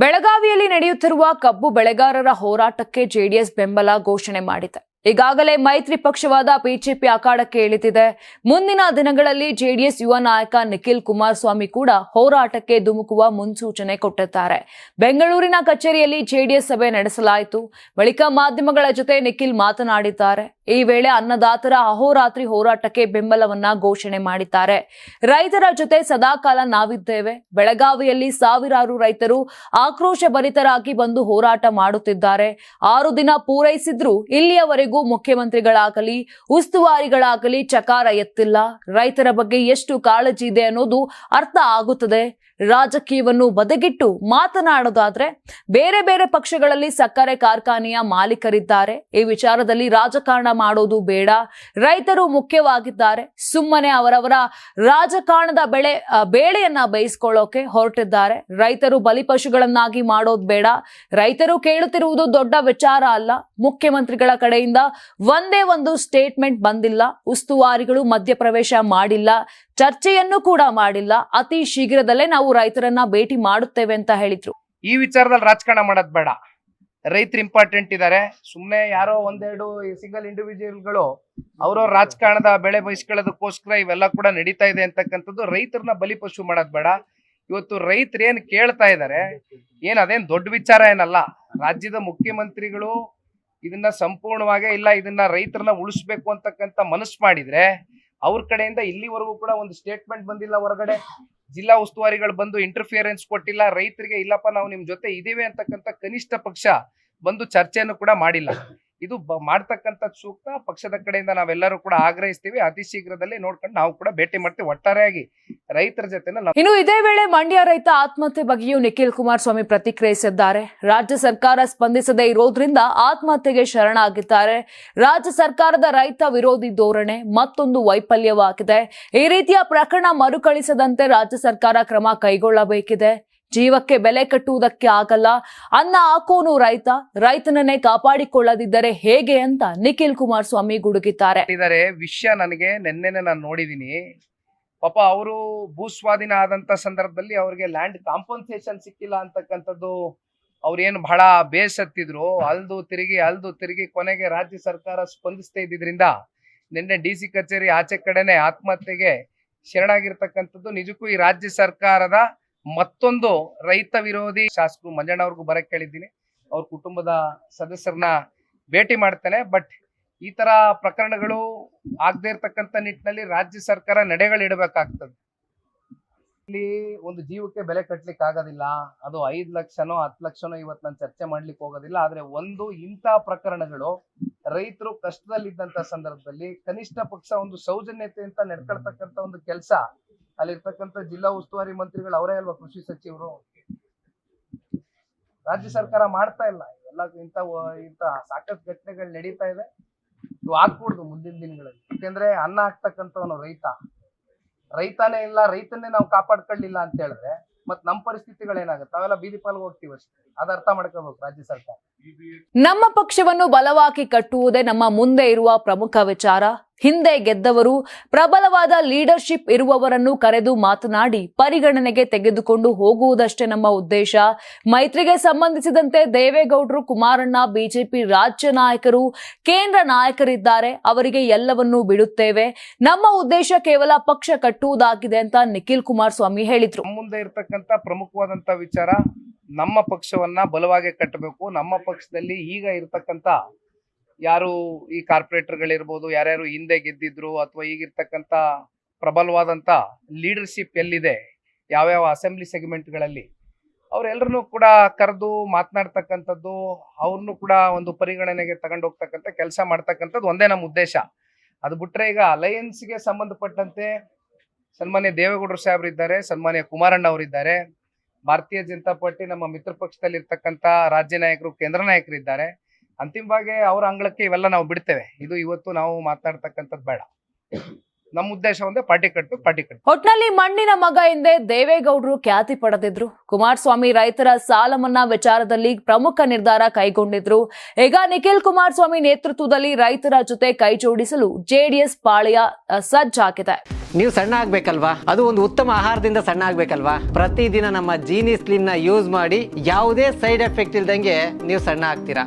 ಬೆಳಗಾವಿಯಲ್ಲಿ ನಡೆಯುತ್ತಿರುವ ಕಬ್ಬು ಬೆಳೆಗಾರರ ಹೋರಾಟಕ್ಕೆ ಜೆಡಿಎಸ್ ಬೆಂಬಲ ಘೋಷಣೆ ಮಾಡಿದೆ. ಈಗಾಗಲೇ ಮೈತ್ರಿ ಪಕ್ಷವಾದ ಬಿಜೆಪಿ ಅಖಾಡಕ್ಕೆ ಇಳಿದಿದೆ. ಮುಂದಿನ ದಿನಗಳಲ್ಲಿ ಜೆಡಿಎಸ್ ಯುವ ನಾಯಕ ನಿಖಿಲ್ ಕುಮಾರಸ್ವಾಮಿ ಕೂಡ ಹೋರಾಟಕ್ಕೆ ಧುಮುಕುವ ಮುನ್ಸೂಚನೆ ಕೊಟ್ಟಿದ್ದಾರೆ. ಬೆಂಗಳೂರಿನ ಕಚೇರಿಯಲ್ಲಿ ಜೆಡಿಎಸ್ ಸಭೆ ನಡೆಸಲಾಯಿತು. ಬಳಿಕ ಮಾಧ್ಯಮಗಳ ಜೊತೆ ನಿಖಿಲ್ ಮಾತನಾಡಿದ್ದಾರೆ. ಈ ವೇಳೆ ಅನ್ನದಾತರ ಅಹೋರಾತ್ರಿ ಹೋರಾಟಕ್ಕೆ ಬೆಂಬಲವನ್ನ ಘೋಷಣೆ ಮಾಡಿದ್ದಾರೆ. ರೈತರ ಜೊತೆ ಸದಾಕಾಲ ನಾವಿದ್ದೇವೆ. ಬೆಳಗಾವಿಯಲ್ಲಿ ಸಾವಿರಾರು ರೈತರು ಆಕ್ರೋಶ ಭರಿತರಾಗಿ ಬಂದು ಹೋರಾಟ ಮಾಡುತ್ತಿದ್ದಾರೆ. ಆರು ದಿನ ಪೂರೈಸಿದ್ರು ಇಲ್ಲಿಯವರೆಗೂ ಮುಖ್ಯಮಂತ್ರಿಗಳಾಗಲಿ, ಉಸ್ತುವಾರಿಗಳಾಗಲಿ ಚಕಾರ ಎತ್ತಿಲ್ಲ. ರೈತರ ಬಗ್ಗೆ ಎಷ್ಟು ಕಾಳಜಿ ಇದೆ ಅನ್ನೋದು ಅರ್ಥ ಆಗುತ್ತದೆ. ರಾಜಕೀಯವನ್ನು ಬದಗಿಟ್ಟು ಮಾತನಾಡೋದಾದ್ರೆ ಬೇರೆ ಬೇರೆ ಪಕ್ಷಗಳಲ್ಲಿ ಸಕ್ಕರೆ ಕಾರ್ಖಾನೆಯ ಮಾಲೀಕರಿದ್ದಾರೆ. ಈ ವಿಚಾರದಲ್ಲಿ ರಾಜಕಾರಣ ಮಾಡೋದು ಬೇಡ. ರೈತರು ಮುಖ್ಯವಾಗಿದ್ದಾರೆ. ಸುಮ್ಮನೆ ಅವರವರ ರಾಜಕಾರಣದ ಬೆಳೆ ಬೇಳೆಯನ್ನ ಬೇಯಿಸ್ಕೊಳ್ಳೋಕೆ ಹೊರಟಿದ್ದಾರೆ. ರೈತರು ಬಲಿಪಶುಗಳನ್ನಾಗಿ ಮಾಡೋದು ಬೇಡ. ರೈತರು ಕೇಳುತ್ತಿರುವುದು ದೊಡ್ಡ ವಿಚಾರ ಅಲ್ಲ. ಮುಖ್ಯಮಂತ್ರಿಗಳ ಕಡೆಯಿಂದ ಒಂದೇ ಒಂದು ಸ್ಟೇಟ್ಮೆಂಟ್ ಬಂದಿಲ್ಲ. ಉಸ್ತುವಾರಿಗಳು ಮಧ್ಯಪ್ರವೇಶ ಮಾಡಿಲ್ಲ. ಚರ್ಚೆಯನ್ನು ಕೂಡ ಮಾಡಿಲ್ಲ. ಅತಿ ಶೀಘ್ರದಲ್ಲೇ ನಾವು ರೈತರನ್ನ ಭೇಟಿ ಮಾಡುತ್ತೇವೆ ಅಂತ ಹೇಳಿದ್ರು. ಈ ವಿಚಾರದಲ್ಲಿ ರಾಜಕಾರಣ ಮಾಡೋದ್ ಬೇಡ. ರೈತರು ಇಂಪಾರ್ಟೆಂಟ್ ಇದ್ದಾರೆ ಸುಮ್ಮನೆ ಯಾರೋ ಒಂದೆರಡು ಸಿಂಗಲ್ ಇಂಡಿವಿಜುವಲ್ಗಳು ಅವ್ರವ್ರ ರಾಜಕಾರಣದ ಬೆಳೆ ಬಯಸ್ಕೊಳ್ಳೋದಕ್ಕೋಸ್ಕರ ಇವೆಲ್ಲ ಕೂಡ ನಡೀತಾ ಇದೆ ಅಂತಕ್ಕಂಥದ್ದು ರೈತರನ್ನ ಬಲಿಪಶು ಮಾಡೋದ್ ಬೇಡ. ಇವತ್ತು ರೈತರು ಏನ್ ಕೇಳ್ತಾ ಇದ್ದಾರೆ ಏನ್ ಅದೇನ್ ದೊಡ್ಡ ವಿಚಾರ ಏನಲ್ಲ. ರಾಜ್ಯದ ಮುಖ್ಯಮಂತ್ರಿಗಳು ಇದನ್ನ ಸಂಪೂರ್ಣವಾಗಿ ಇಲ್ಲ, ಇದನ್ನ ರೈತರನ್ನ ಉಳಿಸ್ಬೇಕು ಅಂತಕ್ಕಂಥ ಮನಸ್ಸು ಮಾಡಿದ್ರೆ ಅವ್ರ ಕಡೆಯಿಂದ ಇಲ್ಲಿವರೆಗೂ ಕೂಡ ಒಂದು ಸ್ಟೇಟ್ಮೆಂಟ್ ಬಂದಿಲ್ಲ ಹೊರಗಡೆ. ಜಿಲ್ಲಾ ಉಸ್ತುವಾರಿಗಳು ಬಂದು ಇಂಟರ್ಫಿಯರೆನ್ಸ್ ಕೊಟ್ಟಿಲ್ಲ, ರೈತರಿಗೆ ಇಲ್ಲಪ್ಪ ನಾವು ನಿಮ್ ಜೊತೆ ಇದೀವಿ ಅಂತಕ್ಕಂಥ ಕನಿಷ್ಠ ಪಕ್ಷ ಬಂದು ಚರ್ಚೆಯನ್ನು ಕೂಡ ಮಾಡಿಲ್ಲ. ಇದು ಮಾಡ್ತಕ್ಕಂಥ ಸೂಕ್ತ. ಪಕ್ಷದ ಕಡೆಯಿಂದ ನಾವೆಲ್ಲರೂ ಕೂಡ ಆಗ್ರಹಿಸ್ತೀವಿ. ಅತಿ ಶೀಘ್ರದಲ್ಲಿ ನೋಡ್ಕೊಂಡು ನಾವು ಕೂಡ ಭೇಟಿ ಮಾಡ್ತೀವಿ. ಒಟ್ಟಾರೆಯಾಗಿ ರೈತರ ಜೊತೆ ಇನ್ನು ಇದೇ ವೇಳೆ ಮಂಡ್ಯ ರೈತ ಆತ್ಮಹತ್ಯೆ ಬಗ್ಗೆಯೂ ನಿಖಿಲ್ ಕುಮಾರಸ್ವಾಮಿ ಪ್ರತಿಕ್ರಿಯಿಸಿದ್ದಾರೆ. ರಾಜ್ಯ ಸರ್ಕಾರ ಸ್ಪಂದಿಸದೆ ಇರೋದ್ರಿಂದ ಆತ್ಮಹತ್ಯೆಗೆ ಶರಣಾಗಿದ್ದಾರೆ. ರಾಜ್ಯ ಸರ್ಕಾರದ ರೈತ ವಿರೋಧಿ ಧೋರಣೆ ಮತ್ತೊಂದು ವೈಫಲ್ಯವಾಗಿದೆ. ಈ ರೀತಿಯ ಪ್ರಕರಣ ಮರುಕಳಿಸದಂತೆ ರಾಜ್ಯ ಸರ್ಕಾರ ಕ್ರಮ ಕೈಗೊಳ್ಳಬೇಕಿದೆ. ಜೀವಕ್ಕೆ ಬೆಲೆ ಕಟ್ಟುವುದಕ್ಕೆ ಆಗಲ್ಲ. ಅನ್ನ ಹಾಕೋನು ರೈತ, ರೈತನನ್ನೇ ಕಾಪಾಡಿಕೊಳ್ಳದಿದ್ದರೆ ಹೇಗೆ ಅಂತ ನಿಖಿಲ್ ಕುಮಾರಸ್ವಾಮಿ ಗುಡುಗಿದ್ದಾರೆ. ಇದರೆ ವಿಷಯ ನನಗೆ ನಿನ್ನೆನೆ ನಾನು ನೋಡಿದೀನಿ ಪಾಪ ಅವರು ಭೂಸ್ವಾಧೀನ ಆದಂತ ಸಂದರ್ಭದಲ್ಲಿ ಅವ್ರಿಗೆ ಲ್ಯಾಂಡ್ ಕಾಂಪನ್ಸೇಷನ್ ಸಿಕ್ಕಿಲ್ಲ ಅಂತಕ್ಕಂಥದ್ದು ಅವ್ರೇನು ಬಹಳ ಬೇಸತ್ತಿದ್ರು. ಅಲ್ದು ತಿರುಗಿ ಅಲ್ದು ತಿರುಗಿ ಕೊನೆಗೆ ರಾಜ್ಯ ಸರ್ಕಾರ ಸ್ಪಂದಿಸ್ತಾ ಇದ್ದಿದ್ರಿಂದ ನಿನ್ನೆ ಡಿ ಸಿ ಕಚೇರಿ ಆಚೆ ಕಡೆನೆ ಆತ್ಮಹತ್ಯೆಗೆ ಶರಣಾಗಿರ್ತಕ್ಕಂಥದ್ದು ನಿಜಕ್ಕೂ ಈ ರಾಜ್ಯ ಸರ್ಕಾರದ ಮತ್ತೊಂದು ರೈತ ವಿರೋಧಿ ಶಾಸಕರು ಮಂಜಣ್ಣ ಅವ್ರಿಗೂ ಬರಕ್ಕೆ ಕೇಳಿದ್ದೀನಿ. ಅವ್ರ ಕುಟುಂಬದ ಸದಸ್ಯರನ್ನ ಭೇಟಿ ಮಾಡ್ತೇನೆ. ಬಟ್ ಈ ತರ ಪ್ರಕರಣಗಳು ಆಗದೆ ಇರ್ತಕ್ಕಂಥ ನಿಟ್ಟಿನಲ್ಲಿ ರಾಜ್ಯ ಸರ್ಕಾರ ನಡೆಗಳಿಡಬೇಕಾಗ್ತದೆ ಇಲ್ಲಿ ಒಂದು ಜೀವಕ್ಕೆ ಬೆಲೆ ಕಟ್ಲಿಕ್ಕೆ ಆಗೋದಿಲ್ಲ. ಅದು ಐದು ಲಕ್ಷನೋ, ಹತ್ತು ಲಕ್ಷನೋ ಇವತ್ತು ನಾನು ಚರ್ಚೆ ಮಾಡ್ಲಿಕ್ಕೆ ಹೋಗೋದಿಲ್ಲ. ಆದ್ರೆ ಒಂದು ಇಂಥ ಪ್ರಕರಣಗಳು ರೈತರು ಕಷ್ಟದಲ್ಲಿದ್ದಂತ ಸಂದರ್ಭದಲ್ಲಿ ಕನಿಷ್ಠ ಪಕ್ಷ ಒಂದು ಸೌಜನ್ಯತೆ ಅಂತ ನಡ್ಕೊಳ್ತಕ್ಕಂಥ ಒಂದು ಕೆಲಸ ಅಲ್ಲಿರ್ತಕ್ಕಂಥ ಜಿಲ್ಲಾ ಉಸ್ತುವಾರಿ ಮಂತ್ರಿಗಳು ಅವರೇ ಅಲ್ವಾ ಕೃಷಿ ಸಚಿವರು? ರಾಜ್ಯ ಸರ್ಕಾರ ಮಾಡ್ತಾ ಇಲ್ಲ. ಎಲ್ಲ ಇಂಥ ಇಂಥ ಸಾಕಷ್ಟು ಘಟನೆಗಳು ನಡೀತಾ ಇದೆ. ಇವು ಆಗ್ಕೂಡ್ದು ಮುಂದಿನ ದಿನಗಳಲ್ಲಿ. ಯಾಕೆಂದ್ರೆ ಅನ್ನ ಹಾಕ್ತಕ್ಕಂಥವನು ರೈತ. ರೈತನೇ ಇಲ್ಲ, ರೈತನ್ನೇ ನಾವು ಕಾಪಾಡ್ಕೊಳ್ಳಿಲ್ಲ ಅಂತ ಹೇಳಿದ್ರೆ ನಮ್ಮ ಪರಿಸ್ಥಿತಿಗಳೇನಾಗುತ್ತೆ ಅವೆಲ್ಲ ಬೀದಿ ಪಾಲ್ಗೆ ಹೋಗ್ತೀವಿ ಅಷ್ಟೇ. ಅದ ಅರ್ಥ ಮಾಡ್ಕೋಬೇಕು ರಾಜ್ಯ ಸರ್ಕಾರ. ನಮ್ಮ ಪಕ್ಷವನ್ನು ಬಲವಾಗಿ ಕಟ್ಟುವುದೇ ನಮ್ಮ ಮುಂದೆ ಇರುವ ಪ್ರಮುಖ ವಿಚಾರ. ಹಿಂದೆ ಗೆದ್ದವರು ಪ್ರಬಲವಾದ ಲೀಡರ್ಶಿಪ್ ಇರುವವರನ್ನು ಕರೆದು ಮಾತನಾಡಿ ಪರಿಗಣನೆಗೆ ತೆಗೆದುಕೊಂಡು ಹೋಗುವುದಷ್ಟೇ ನಮ್ಮ ಉದ್ದೇಶ. ಮೈತ್ರಿಗೆ ಸಂಬಂಧಿಸಿದಂತೆ ದೇವೇಗೌಡರು, ಕುಮಾರಣ್ಣ, ಬಿಜೆಪಿ ರಾಜ್ಯ ನಾಯಕರು, ಕೇಂದ್ರ ನಾಯಕರಿದ್ದಾರೆ. ಅವರಿಗೆ ಎಲ್ಲವನ್ನೂ ಬಿಡುತ್ತೇವೆ. ನಮ್ಮ ಉದ್ದೇಶ ಕೇವಲ ಪಕ್ಷ ಕಟ್ಟುವುದಾಗಿದೆ ಅಂತ ನಿಖಿಲ್ ಕುಮಾರಸ್ವಾಮಿ ಹೇಳಿದ್ರು. ಮುಂದೆ ಇರತಕ್ಕಂತ ಪ್ರಮುಖವಾದಂತ ವಿಚಾರ ನಮ್ಮ ಪಕ್ಷವನ್ನ ಬಲವಾಗಿ ಕಟ್ಟಬೇಕು. ನಮ್ಮ ಪಕ್ಷದಲ್ಲಿ ಈಗ ಇರ್ತಕ್ಕಂಥ ಯಾರು ಈ ಕಾರ್ಪೊರೇಟರ್ಗಳಿರ್ಬೋದು, ಯಾರ್ಯಾರು ಹಿಂದೆ ಗೆದ್ದಿದ್ರು ಅಥವಾ ಈಗಿರ್ತಕ್ಕಂಥ ಪ್ರಬಲವಾದಂತ ಲೀಡರ್ಶಿಪ್ ಎಲ್ಲಿದೆ, ಯಾವ್ಯಾವ ಅಸೆಂಬ್ಲಿ ಸೆಗ್ಮೆಂಟ್ಗಳಲ್ಲಿ ಅವರೆಲ್ಲರನ್ನೂ ಕೂಡ ಕರೆದು ಮಾತನಾಡ್ತಕ್ಕಂಥದ್ದು, ಅವ್ರನ್ನೂ ಕೂಡ ಒಂದು ಪರಿಗಣನೆಗೆ ತಗೊಂಡೋಗ್ತಕ್ಕಂಥ ಕೆಲಸ ಮಾಡ್ತಕ್ಕಂಥದ್ದು ಒಂದೇ ನಮ್ಮ ಉದ್ದೇಶ. ಅದು ಬಿಟ್ರೆ ಈಗ ಅಲಯನ್ಸ್ಗೆ ಸಂಬಂಧಪಟ್ಟಂತೆ ಸನ್ಮಾನ್ಯ ದೇವೇಗೌಡರು ಸಾಹೇಬ್ರು ಇದ್ದಾರೆ, ಸನ್ಮಾನ್ಯ ಕುಮಾರಣ್ಣ ಅವರಿದ್ದಾರೆ ಭಾರತೀಯ ಜನತಾ ಪಾರ್ಟಿ ನಮ್ಮ ಮಿತ್ರ ಪಕ್ಷದಲ್ಲಿ ಇರ್ತಕ್ಕಂಥ ರಾಜ್ಯ ನಾಯಕರು, ಕೇಂದ್ರ ನಾಯಕರು ಇದ್ದಾರೆ. ಅಂತಿಮವಾಗಿ ಅವ್ರ ಅಂಗಳಕ್ಕೆ ಇವೆಲ್ಲ ನಾವು ಬಿಡ್ತೇವೆ. ಇದು ಇವತ್ತು ನಾವು ಮಾತಾಡ್ತಕ್ಕಂಥದ್ದು ಬೇಡ. ನಮ್ಮ ಉದ್ದೇಶ ಒಂದೇ ಪಾರ್ಟಿ ಕಟ್ಟು ಪಾರ್ಟಿ ಕಟ್ಟು ಒಟ್ನಲ್ಲಿ ಮಣ್ಣಿನ ಮಗ ಎಂದೇ ದೇವೇಗೌಡರು ಖ್ಯಾತಿ ಪಡೆದಿದ್ರು. ಕುಮಾರಸ್ವಾಮಿ ರೈತರ ಸಾಲ ಮನ್ನಾ ವಿಚಾರದಲ್ಲಿ ಪ್ರಮುಖ ನಿರ್ಧಾರ ಕೈಗೊಂಡಿದ್ರು. ಈಗ ನಿಖಿಲ್ ಕುಮಾರಸ್ವಾಮಿ ನೇತೃತ್ವದಲ್ಲಿ ರೈತರ ಜೊತೆ ಕೈ ಜೋಡಿಸಲು ಜೆಡಿಎಸ್ ಪಾಳೆಯ ಸಜ್ಜಾಗಿದೆ ನೀವು ಸಣ್ಣ ಆಗ್ಬೇಕಲ್ವಾ? ಅದು ಒಂದು ಉತ್ತಮ ಆಹಾರದಿಂದ ಸಣ್ಣ ಆಗ್ಬೇಕಲ್ವಾ? ಪ್ರತಿದಿನ ನಮ್ಮ ಜೀನಿ ಸ್ಲಿಮ್ನ ಯೂಸ್ ಮಾಡಿ ಯಾವುದೇ ಸೈಡ್ ಎಫೆಕ್ಟ್ ಇಲ್ದಂಗೆ ನೀವು ಸಣ್ಣ ಆಗ್ತೀರಾ?